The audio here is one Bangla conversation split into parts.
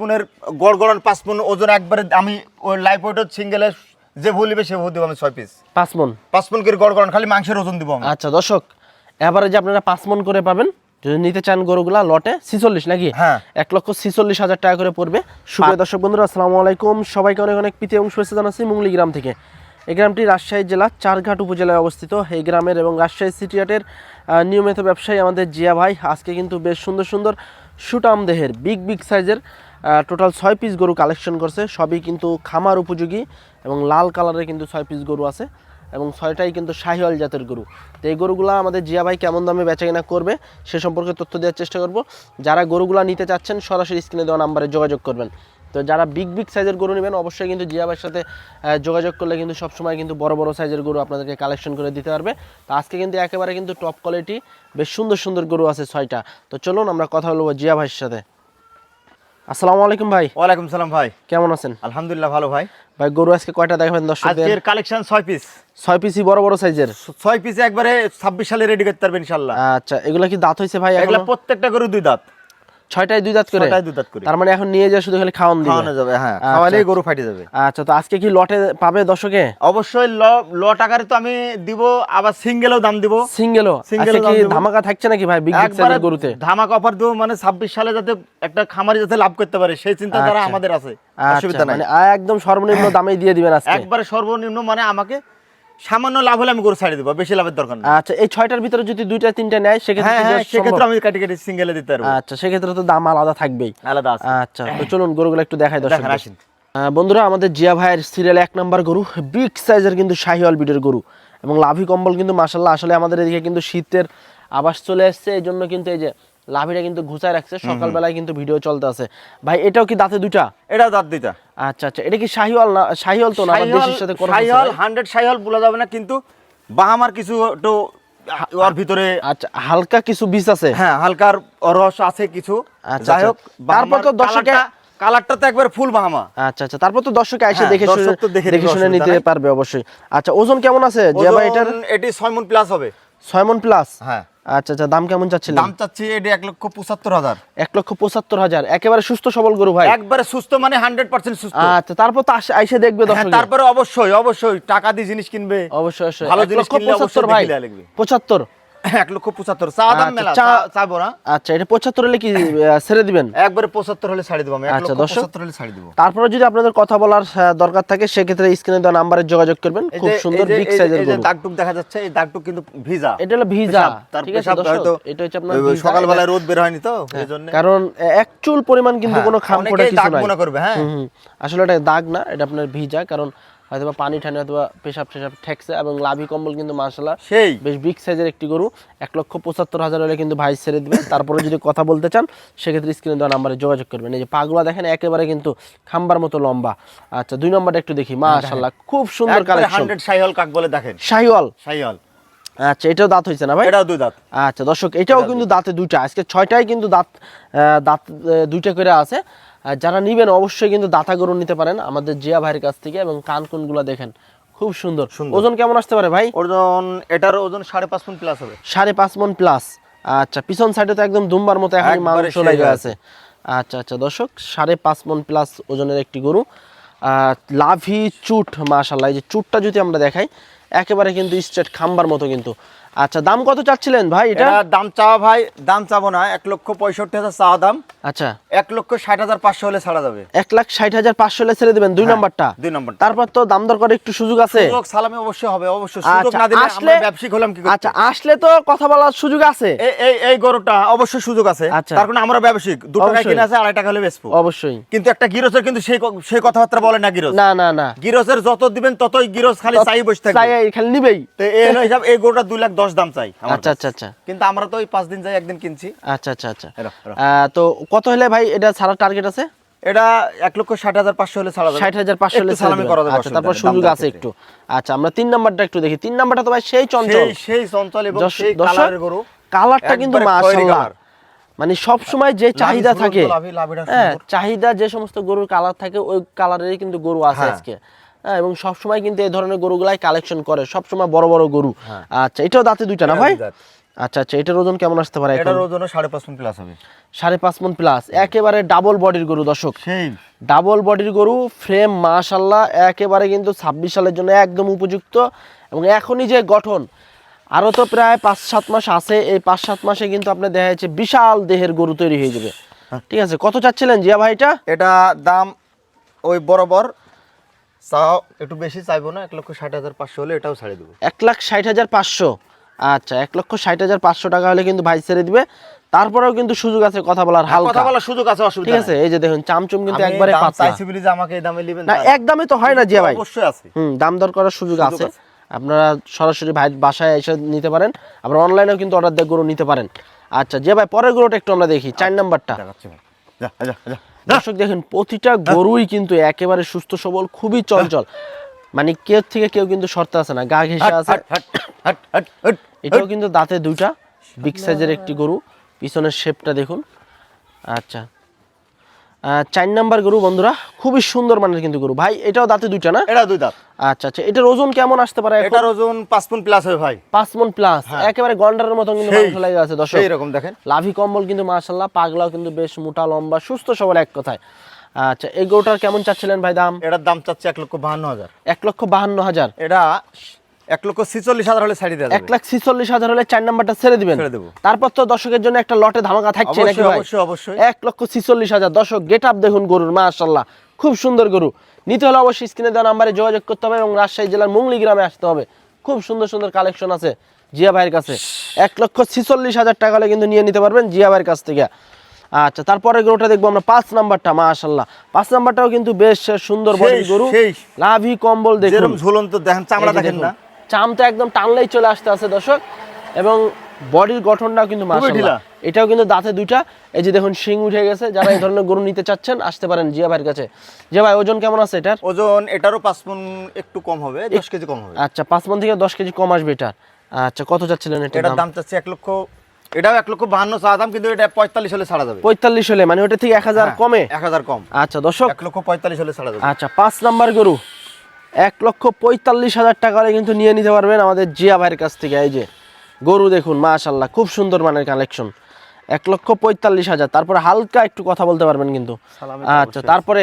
পুনের গড় গড়ন পাঁচ পুন ওজন একবারে আমি ওই লাইফ ওয়েট সিঙ্গেলে যে ভুলিবে সে ভুল দিব আমি ছয় পিস পাঁচ মন পাঁচ পুন করে গড় গড়ন খালি মাংসের ওজন দিব আমি। আচ্ছা দর্শক এবারে যে আপনারা পাঁচ মন করে পাবেন। যদি নিতে চান গরুগুলা লটে ছিচল্লিশ নাকি? হ্যাঁ। এক লক্ষ ছিচল্লিশ হাজার টাকা করে পড়বে। সুপ্রিয় দর্শক বন্ধুরা আসসালামু আলাইকুম। সবাইকে অনেক অনেক প্রীতি এবং শুভেচ্ছা জানাচ্ছি মুংলি গ্রাম থেকে। এই গ্রামটি রাজশাহী জেলা চারঘাট উপজেলায় অবস্থিত। এই গ্রামের এবং রাজশাহী সিটি হাটের নিয়মিত ব্যবসায়ী আমাদের জিয়া ভাই। আজকে কিন্তু বেশ সুন্দর সুন্দর সুটাম দেহের বিগ বিগ সাইজের টোটাল ছয় পিস গরু কালেকশন করছে। সবই কিন্তু খামার উপযোগী এবং লাল কালারের কিন্তু ছয় পিস গরু আছে এবং ছয়টাই কিন্তু শাহিওয়াল জাতের গরু। তো এই গরুগুলো আমাদের জিয়া ভাই কেমন দামে বেচা কিনা করবে সে সম্পর্কে তথ্য দেওয়ার চেষ্টা করব। যারা গরুগুলো নিতে চাচ্ছেন, সরাসরি স্ক্রিনে দেওয়া নাম্বারে যোগাযোগ করবেন। তো যারা বিগ বিগ সাইজের গরু নেবেন, অবশ্যই কিন্তু জিয়া ভাইয়ের সাথে যোগাযোগ করলে কিন্তু সবসময় কিন্তু বড় বড় সাইজের গরু আপনাদেরকে কালেকশন করে দিতে পারবে। তো আজকে কিন্তু একেবারে কিন্তু টপ কোয়ালিটি বেশ সুন্দর সুন্দর গরু আছে ছয়টা। তো চলুন আমরা কথা বলব জিয়া ভাইয়ের সাথে। আসসালামু আলাইকুম ভাই। ওয়ালাইকুম সালাম ভাই। কেমন আছেন? আলহামদুলিল্লাহ ভালো ভাই। ভাই গরু আজকে কয়টা দেখাবেন দর্শকদের? আজকের কালেকশন ছয় পিস ছয় পিসই বড় বড় সাইজের ছয় পিসে একবারে ছাব্বিশ সালে রেডি করতে পারবেন ইনশাল্লাহ আচ্ছা এগুলা কি দাঁত হয়েছে ভাই এগুলো প্রত্যেকটা গরু দুই দাঁত। ছয়টায় দুই দাঁত করে? ছয়টায় দুই দাঁত করে। তার মানে এখন নিয়ে যা শুধু খালি খাওয়ান দিবে? খাওয়ানো যাবে হ্যাঁ আচ্ছা। খাওয়ালেই গরু ফাটে যাবে আচ্ছা তো আজকে কি লটে পাবে দর্শকে? অবশ্যই ল তো আমি দিব আবার সিঙ্গেলও দাম দিব। সিঙ্গেলও? Single আজকে কি ধামাকা থাকছে নাকি ভাই বিগ গরুতে? ধামাক অফার দেবো মানে ছাব্বিশ সালে যাতে একটা খামারি যাতে লাভ করতে পারে সেই চিন্তা ধারা আচ্ছা। আমাদের আছে। আচ্ছা অসুবিধা নাই। মানে একদম সর্বনিম্ন দামেই দিয়ে দিবেন আজকে। একবারে সর্বনিম্ন মানে আমাকে সামান্য লাভ হলে আমি গরু ছাড়ি দেবো বেশি লাভের দরকার নেই। আচ্ছা এই ছয়টার ভিতরে যদি দুইটা তিনটা নেয় সেক্ষেত্রে হ্যাঁ হ্যাঁ সেক্ষেত্রে আমি কাটি কাটি সিঙ্গেলে দিতে পারব। আচ্ছা সেক্ষেত্রে তো দাম আলাদা থাকবেই। আলাদা আচ্ছা তো চলুন গরুগুলো একটু দেখাই দর্শক আসেন। বন্ধুরা আমাদের জিয়া ভাইয়ের সিরিয়াল এক নাম্বার গরু বিগ সাইজের কিন্তু শাহিওয়াল বিটের গরু এবং লাভি কম্বল কিন্তু মাসাল্লাহ আসলে আমাদের এদিকে কিন্তু শীতের আবাস চলে এসছে এই জন্য কিন্তু এই যে লাভিটা কিন্তু ঘুচায় রাখছে সকালবেলায় কিন্তু ভিডিও চলতে আছে। ভাই এটাও কি দাঁতে দুইটা? এটাও দাঁত দুইটা। আচ্ছা আচ্ছা এটা কি শাহিওয়াল না শাহিওয়াল তো না? দেশির সাথে ভাই? হান্ড্রেড সাইহল বলা যাবে না কিন্তু বাহামার কিছু একটু ওর ভিতরে আচ্ছা হালকা কিছু বীজ আছে? হ্যাঁ হালকার রস আছে কিছু। আচ্ছা, যাই হোক আচ্ছা। তারপর তো দর্শকে- কালারটা তো একবার ফুল বাহামা। আচ্ছা আচ্ছা তারপর তো দর্শক এসে হ্যাঁ, দেখে তো দেখে দেখে শুনে নিতে পারবে অবশ্যই। আচ্ছা ওজন কেমন আছে? ভাই এটার এটি ছয় মন প্লাস হবে। ছয় মন প্লাস হ্যাঁ। আচ্ছা আচ্ছা দাম কেমন চাচ্ছিলেন? দাম চাচ্ছি এটা এক লক্ষ পঁচাত্তর হাজার। এক লক্ষ পঁচাত্তর হাজার। একেবারে সুস্থ সবল গরু ভাই। একবারে সুস্থ মানে হান্ড্রেড পার্সেন্ট সুস্থ। আচ্ছা তারপর তো আইসে দেখবে হ্যাঁ, তারপরে অবশ্যই অবশ্যই টাকা দিয়ে জিনিস কিনবে। অবশ্যই অবশ্যই। ভালো জিনিস কিনলে অবশ্যই ভাই। পঁচাত্তর। এক লক্ষ পঁচাত্তর। চা দাম আচ্ছা, মেলা চা- চাবো না। আচ্ছা এটা পঁচাত্তর হলে কি ছেড়ে দিবেন? একবারে পঁচাত্তর হলে ছাড়ি দেবো আমি আচ্ছা। পঁচাত্তর হলে ছাড়ি দেবো। তারপরে যদি আপনাদের কথা বলার দরকার থাকে সেক্ষেত্রে স্ক্রিনে দেওয়া নাম্বারে যোগাযোগ করবেন। খুব সুন্দর বিগ সাইজের গরু। দাগটুক দেখা যাচ্ছে এই দাগটুক কিন্তু ভিজা। এটা হলো ভিজা। তার পেশাব হয়তো এটা হচ্ছে আপনার সকালবেলায় রোদ বের হয়নি তো এই জন্য। কারণ এক চুল পরিমাণ কিন্তু হ্যাঁ, কোনো খাম অনেকেই কিছু দাগ নাই। মনে করবে হ্যাঁ। আসলে এটা দাগ না এটা আপনার ভিজা। কারণ হয়তো বা পানি ঠানি হয়তো বা পেশাব টেশাব ঠেকছে এবং লাভি কম্বল কিন্তু মার্শাল্লাহ সেই। বেশ বিগ সাইজের একটি গরু। এক লক্ষ পঁচাত্তর হাজার হলে কিন্তু ভাই ছেড়ে দিবে। তারপরে যদি কথা বলতে চান সেক্ষেত্রে স্ক্রিনে দেওয়া নাম্বারে যোগাযোগ করবেন। এই যে পাগুলা দেখেন একেবারে কিন্তু খাম্বার মতো লম্বা। আচ্ছা দুই নম্বরটা একটু দেখি। মাশাল্লাহ খুব সুন্দর কালেকশন সাইহল কাক বলে দেখেন। শাহিওয়াল? সাইহল আচ্ছা এটাও দাঁত হয়েছে না ভাই? এটাও দুই দাঁত। আচ্ছা দর্শক এটাও কিন্তু দাঁতে। দুইটা। আজকে ছয়টাই কিন্তু দাঁত দাঁত দুইটা করে আছে। যারা নিবেন অবশ্যই কিন্তু দাঁতা গরু নিতে পারেন আমাদের জিয়া ভাইয়ের কাছ থেকে এবং কান কোনগুলো দেখেন খুব সুন্দর। ওজন কেমন আসতে পারে ভাই? ওজন এটার ওজন সাড়ে পাঁচ ফুট প্লাস হবে। সাড়ে পাঁচ মন প্লাস আচ্ছা পিছন সাইডে তো একদম দুম্বার মতো এখন মাংস লেগে আছে। আচ্ছা আচ্ছা দর্শক সাড়ে পাঁচ মন প্লাস ওজনের একটি গরু। আহ, লাভি চুট মাশাল্লাহ এই যে চুটটা যদি আমরা দেখাই একেবারে কিন্তু স্ট্রেট খাম্বার মতো কিন্তু। আচ্ছা দাম কত চাচ্ছিলেন ভাই এটা? দাম চাওয়া ভাই দাম চাবো না এক লক্ষ পঁয়ষট্টি হাজার চাওয়া দাম। আচ্ছা। এক লক্ষ ষাট হাজার পাঁচশো হলে ছাড়া যাবে। এক লাখ ষাট হাজার পাঁচশো হলে ছেড়ে দেবেন দুই হ্যাঁ, নম্বরটা? দুই নম্বরটা। তারপর তো দাম দর করে একটু সুযোগ আছে। সুযোগ সালামি অবশ্যই হবে অবশ্যই সুযোগ আচ্ছা না দিলে আসলে ব্যবসায়িক হলাম কি আচ্ছা আসলে তো কথা বলার সুযোগ আছে। এই এই গরুটা অবশ্যই সুযোগ আছে। আচ্ছা। তার কারণে আমরা ব্যবসায়িক দু অবশ্যই। কিনে আছে আড়াই টাকা হলে বেচবো। অবশ্যই। কিন্তু একটা গিরসের কিন্তু সেই সেই কথাবার্তা বলে না গিরস না না না। গিরসের যত দিবেন ততই গিরস খালি চাই বসে চাই খালি নিবেই। তো এই হিসাব এই গরুটা দুই লাখ দশ দাম চাই আচ্ছা আচ্ছা আচ্ছা। কিন্তু আমরা তো ওই পাঁচ দিন যাই একদিন কিনছি। আচ্ছা আচ্ছা আচ্ছা। তো কত হলে ভাই এটা ছাড়ার টার্গেট আছে? এটা এক লক্ষ ষাট হাজার পাঁচশো হলে ছাড়া ষাট হাজার পাঁচশো হলে সালামি করা যাবে। আচ্ছা তারপর সুযোগ আছে একটু। আচ্ছা আমরা তিন নাম্বারটা একটু দেখি। তিন নাম্বারটা তো ভাই সেই চঞ্চল। সেই সেই চঞ্চল এবং সেই কালারের গরু। কালারটা কিন্তু মাশাআল্লাহ। মানে সব সময় যে চাহিদা থাকে হ্যাঁ চাহিদা যে সমস্ত গরুর কালার থাকে ওই কালারেরই কিন্তু গরু আছে হ্যাঁ। আজকে। এবং সব সময় কিন্তু এই ধরনের গরুগুলাই কালেকশন করে। সব সময় বড় বড় গরু। আচ্ছা এটাও দাঁতে দুইটা না ভাই? আচ্ছা আচ্ছা এটার ওজন কেমন আসতে পারে এটার ওজন সাড়ে পাঁচ মন প্লাস হবে। সাড়ে পাঁচ মন প্লাস একেবারে ডাবল বডির গরু দর্শক। ডাবল বডির গরু ফ্রেম মাশাল্লাহ একেবারে কিন্তু ছাব্বিশ সালের জন্য একদম উপযুক্ত। এবং এখনই যে গঠন আরও তো প্রায় পাঁচ সাত মাস আছে। এই পাঁচ সাত মাসে কিন্তু আপনার দেখা যাচ্ছে বিশাল দেহের গরু তৈরি হয়ে যাবে। ঠিক আছে কত চাচ্ছিলেন জিয়া ভাইটা এটা দাম ওই বরাবর চাও একটু বেশি চাইব না এক লক্ষ ষাট হাজার পাঁচশো হলে এটাও ছাড়ে দেবো। এক লাখ ষাট হাজার পাঁচশো? আচ্ছা এক লক্ষ ষাট হাজার পাঁচশো টাকা হলে কিন্তু ভাই ছেড়ে দিবে। তারপরেও কিন্তু সুযোগ আছে কথা বলার কথা বলার সুযোগ আছে অসুবিধা ঠিক আছে এই যে দেখুন চামচুম কিন্তু একবারে পাতলা। চাইছি বলি যে আমাকে এই দামে নেবেন না একদমই তো হয় না জিয়া ভাই। অবশ্যই আছে। হুম দাম দর করার সুযোগ আছে। আপনারা সরাসরি ভাই বাসায় এসে নিতে পারেন। আবার অনলাইনেও কিন্তু অর্ডার দিয়ে গরু নিতে পারেন। আচ্ছা যে ভাই পরের গরুটা একটু আমরা দেখি চার নাম্বারটা। দেখাচ্ছি ভাই। যা যা যা। দর্শক দেখেন প্রতিটা গরুই কিন্তু একেবারে সুস্থ সবল খুবই চঞ্চল। মানে কেউ থেকে কেউ কিন্তু শর্তে আছে না গা ঘেসে আছে। এটাও কিন্তু দাঁতে দুইটা বিগ সাইজের একটি গরু। পিছনের শেপটা দেখুন। আচ্ছা চার নাম্বার গরু বন্ধুরা খুবই সুন্দর মানের কিন্তু গরু। ভাই এটাও দাঁতে দুইটা না? এটা দুই দাঁত। আচ্ছা আচ্ছা এটার ওজন কেমন আসতে পারে এটার ওজন পাঁচ পন প্লাস হবে ভাই। পাঁচ মন প্লাস একেবারে গন্ডারের মতো কিন্তু মাংস লেগে আছে দর্শক। সেই রকম দেখেন। লাভি কম্বল কিন্তু মাশাল্লাহ পাগলাও কিন্তু বেশ মোটা লম্বা সুস্থ সবল এক কথায়। আচ্ছা এই গরুটার কেমন চাচ্ছিলেন ভাই দাম? এটার দাম চাচ্ছে এক লক্ষ বাহান্ন হাজার। এক লক্ষ বাহান্ন হাজার। এটা এক লক্ষ ছিচল্লিশ হাজার হলে ছাড়ি দেওয়া এক লাখ ছিচল্লিশ হাজার হলে চার নাম্বারটা ছেড়ে দিবেন। ছেড়ে দেবো। তারপর তো দর্শকের জন্য একটা লটে ধামাকা থাকছে নাকি অবশ্যই অবশ্যই এক লক্ষ ছিচল্লিশ হাজার। দর্শক গেট আপ দেখুন গরুর মাশাল্লাহ খুব সুন্দর গরু। নিতে হলে অবশ্যই স্ক্রিনে দেওয়া নাম্বারে যোগাযোগ করতে হবে এবং রাজশাহী জেলার মুংলি গ্রামে আসতে হবে। খুব সুন্দর সুন্দর কালেকশন আছে জিয়া ভাইয়ের কাছে। এক লক্ষ ছিচল্লিশ হাজার টাকা হলে কিন্তু নিয়ে নিতে পারবেন জিয়া ভাইয়ের কাছ থেকে। আচ্ছা তারপরে গরুটা দেখব আমরা পাঁচ নাম্বারটা মাশাল্লাহ পাঁচ নাম্বারটাও কিন্তু বেশ সুন্দর বড় গরু। লাভি কম্বল দেখুন। ঝুলন্ত দেখেন চামড়া দেখেন। না? চাম তো একদম টানলেই চলে আসতে আছে দর্শক। এবং বডির গঠনটাও কিন্তু মাশাআল্লাহ। এটাও কিন্তু দাঁতে দুইটা। এই যে দেখুন শিং উঠে গেছে। যারা এই ধরনের গরু নিতে চাচ্ছেন আসতে পারেন জিয়া ভাইয়ের কাছে। জিয়া ভাই ওজন কেমন আছে এটার? ওজন এটারও পাঁচ পন একটু কম হবে দশ কেজি কম হবে। আচ্ছা পাঁচ মন থেকে দশ কেজি কম আসবে এটার আচ্ছা কত চাচ্ছিলেন এটার দাম? দাম চাচ্ছে এক লক্ষ এটাও এক লক্ষ বাহান্ন চা দাম কিন্তু এটা পঁয়তাল্লিশ হলে ছাড়া যাবে। পঁয়তাল্লিশ হলে মানে ওটা থেকে এক হাজার কমে? এক হাজার কম। আচ্ছা দর্শক এক লক্ষ পঁয়তাল্লিশ হলে ছাড়া যাবে। আচ্ছা পাঁচ নাম্বার গরু। এক লক্ষ পঁয়তাল্লিশ হাজার টাকা হলে কিন্তু নিয়ে নিতে পারবেন আমাদের জিয়া ভাইয়ের কাছ থেকে। এই যে গরু দেখুন মাশাল্লাহ খুব সুন্দর মানের কালেকশন এক লক্ষ পঁয়তাল্লিশ হাজার। তারপরে হালকা একটু কথা বলতে পারবেন কিন্তু। আচ্ছা তারপরে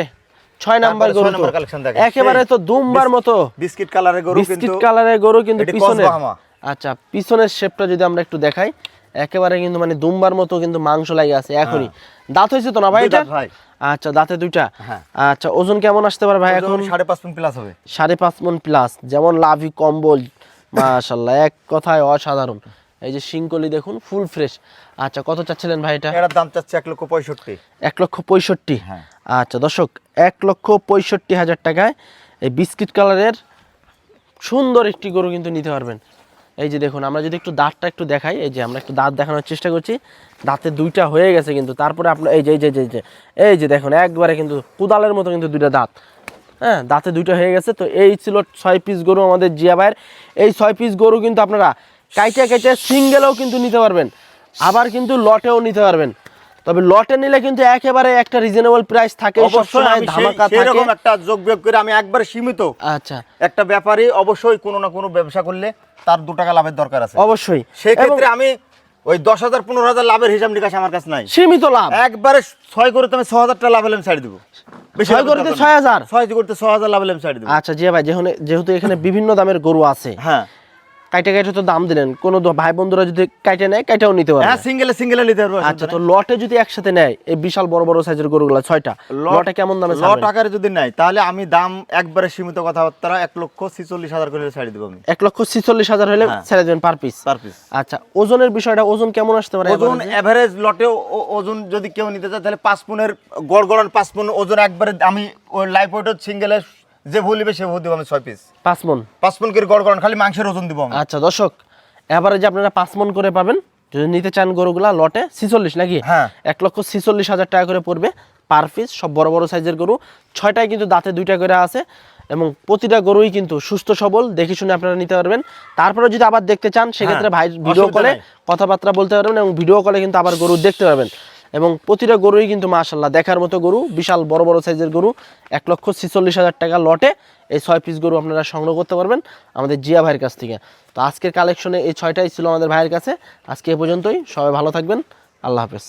ছয় নাম্বার গরু। একেবারে তো দুমবার মতো। বিস্কিট কালারের গরু বিস্কিট কালারের গরু কিন্তু পিছনে আচ্ছা পিছনের শেপটা যদি আমরা একটু দেখাই একেবারে কিন্তু মানে দুমবার মতো কিন্তু মাংস লাগে আছে এখনই। দাঁত হয়েছে তো না ভাই এটা। আচ্ছা দাঁতে দুইটা? হ্যাঁ। আচ্ছা ওজন কেমন আসতে পারে ভাই এখন? সাড়ে পাঁচ পন প্লাস হবে। সাড়ে পাঁচ মন প্লাস যেমন লাভি কম্বল মাশাল্লাহ এক কথায় অসাধারণ। এই যে শিংকলি দেখুন ফুল ফ্রেশ আচ্ছা কত চাচ্ছিলেন ভাই এটা? এটার দাম চাচ্ছে এক লক্ষ পঁয়ষট্টি। এক লক্ষ পঁয়ষট্টি? হ্যাঁ। আচ্ছা দর্শক এক লক্ষ পঁয়ষট্টি হাজার টাকায় এই বিস্কিট কালারের সুন্দর একটি গরু কিন্তু নিতে পারবেন। এই যে দেখুন, আমরা যদি একটু দাঁতটা একটু দেখাই, এই যে আমরা একটু দাঁত দেখানোর চেষ্টা করছি, দাঁতে দুইটা হয়ে গেছে কিন্তু, তারপরে আপনার এই যে এই যে এই যে এই যে দেখুন, একবারে কিন্তু কোদালের মতো কিন্তু দুইটা দাঁত। হ্যাঁ দাঁতে দুইটা হয়ে গেছে, তো এই ছিল ছয় পিস গরু আমাদের জিয়া ভাইয়ের। এই ছয় পিস গরু কিন্তু আপনারা কাইটে কাইটে সিঙ্গেলেও কিন্তু নিতে পারবেন, আবার কিন্তু লটেও নিতে পারবেন। তবে লটে নিলে কিন্তু একেবারে একটা রিজনেবল প্রাইস থাকে সবসময় ধামাকা থাকে। সেইরকম একটা যোগ বিয়োগ করে আমি একবার সীমিত। আচ্ছা। একটা ব্যাপারী অবশ্যই কোনো না কোনো ব্যবসা করলে তার দু টাকা লাভের দরকার আছে। অবশ্যই। সেই ক্ষেত্রে আমি ওই দশ হাজার পনেরো হাজার লাভের হিসাব নিকাশ আমার কাছে নাই। সীমিত লাভ। একবারে ছয় করে আমি ছ হাজার টাকা লাভ হলে ছাড়ি দেবো। ছয় করতে ছয় হাজার? ছয় করতে ছ হাজার লাভ হলে ছাড়ি দেবো। আচ্ছা জিয়া ভাই যেহেতু যেহেতু এখানে বিভিন্ন দামের গরু আছে হ্যাঁ। কাইটে কাইটে তো দাম দিলেন। কোনো ভাই বন্ধুরা যদি কাইটে নেয় কাইটাও নিতে পারবে। হ্যাঁ সিঙ্গেলে সিঙ্গেলে নিতে পারব আচ্ছা তো লটে যদি একসাথে নেয় এই বিশাল বড় বড় সাইজের গরুগুলো ছয়টা লটে কেমন দামে ল ছাড়বেন? টাকার যদি নাই তাহলে আমি দাম একবারে সীমিত কথাবার্তা এক লক্ষ ছিচল্লিশ হাজার করে ছাড়ি দেবো আমি। এক লক্ষ ছিচল্লিশ হাজার হলে হ্যাঁ। ছেড়ে দেবেন পার পিস পার পিস আচ্ছা ওজনের বিষয়টা ওজন কেমন আসতে পারে ওজন এভারেজ লটে ওজন যদি কেউ নিতে চায় তাহলে পাঁচ পুনের গড় গড়ান পাঁচ পুন ওজন একবারে আমি লাইফ ওয়েট সিঙ্গেলে যে ভুলিবে সে ভুল দিব আমি ছয় পিস পাঁচ মন। পাঁচ পুন করে গড় গড়ান খালি মাংসের ওজন দিব আমি। আচ্ছা দর্শক এবারে যে আপনারা পাঁচ মন করে পাবেন যদি নিতে চান গরুগুলা লটে ছিচল্লিশ নাকি? হ্যাঁ। এক লক্ষ ছিচল্লিশ হাজার টাকা করে পড়বে পার পিস সব বড় বড় সাইজের গরু। ছয়টায় কিন্তু দাঁতে দুইটা করে আছে এবং প্রতিটা গরুই কিন্তু সুস্থ সবল দেখে শুনে আপনারা নিতে পারবেন। তারপরে যদি আবার দেখতে চান সেক্ষেত্রে ভাই ভিডিও হ্যাঁ, কলে কথাবার্তা বলতে পারবেন এবং ভিডিও কলে কিন্তু আবার গরু দেখতে পারবেন। এবং প্রতিটা গরুই কিন্তু মাশাল্লাহ দেখার মতো গরু, বিশাল বড় বড় সাইজের গরু, এক লক্ষ ছিচল্লিশ হাজার টাকা লটে এই ছয় পিস গরু আপনারা সংগ্রহ করতে পারবেন আমাদের জিয়া ভাইয়ের কাছ থেকে। তো আজকের কালেকশনে এই ছয়টাই ছিল আমাদের ভাইয়ের কাছে। আজকে এ পর্যন্তই, সবাই ভালো থাকবেন, আল্লাহ হাফেজ।